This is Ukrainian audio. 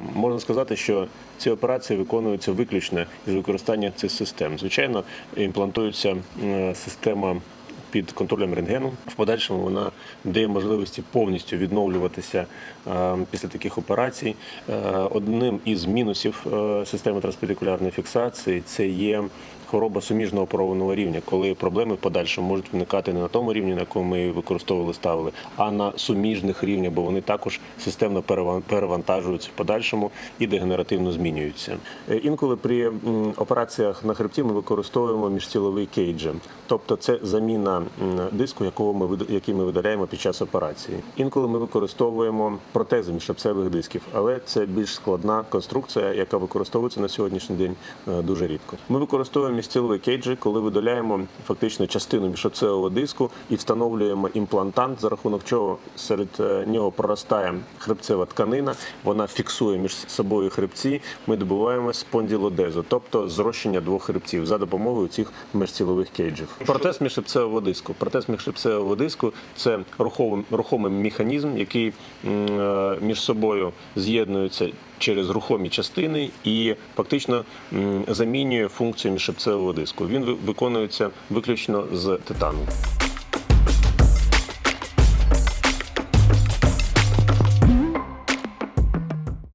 Можна сказати, що ці операції виконуються виключно із використання цих систем. Звичайно, імплантується система під контролем рентгену. В подальшому вона дає можливості повністю відновлюватися е, після таких операцій. Е, Одним із мінусів е, системи транспедикулярної фіксації це є хвороба суміжного оперованого рівня, коли проблеми в подальшому можуть виникати не на тому рівні, на якому ми використовували, ставили, а на суміжних рівнях, бо вони також системно переван- перевантажуються в подальшому і дегенеративно змінюються. Е, Інколи при операціях на хребті ми використовуємо міжціловий кейджі, тобто це заміна диску, якого ми який ми видаляємо під час операції. Інколи ми використовуємо протези міжшипцевих дисків, але це більш складна конструкція, яка використовується на сьогоднішній день е, дуже рідко. Ми використовуємо міжцілові кейджі, коли видаляємо фактично частину міжшипцевого диску і встановлюємо імплантант, за рахунок чого серед е, нього проростає хребцева тканина, вона фіксує між собою хребці. Ми добуваємо спонділодезу, тобто зрощення двох хребців за допомогою цих міжцілових кейджів. Протез міжшипцевого диску. Протез міжшипцевого диску це рухомий, рухомий механізм, який е, між собою з'єднується через рухомі частини і фактично замінює функцію міжшипцевого диску. Він ви- виконується виключно з титану.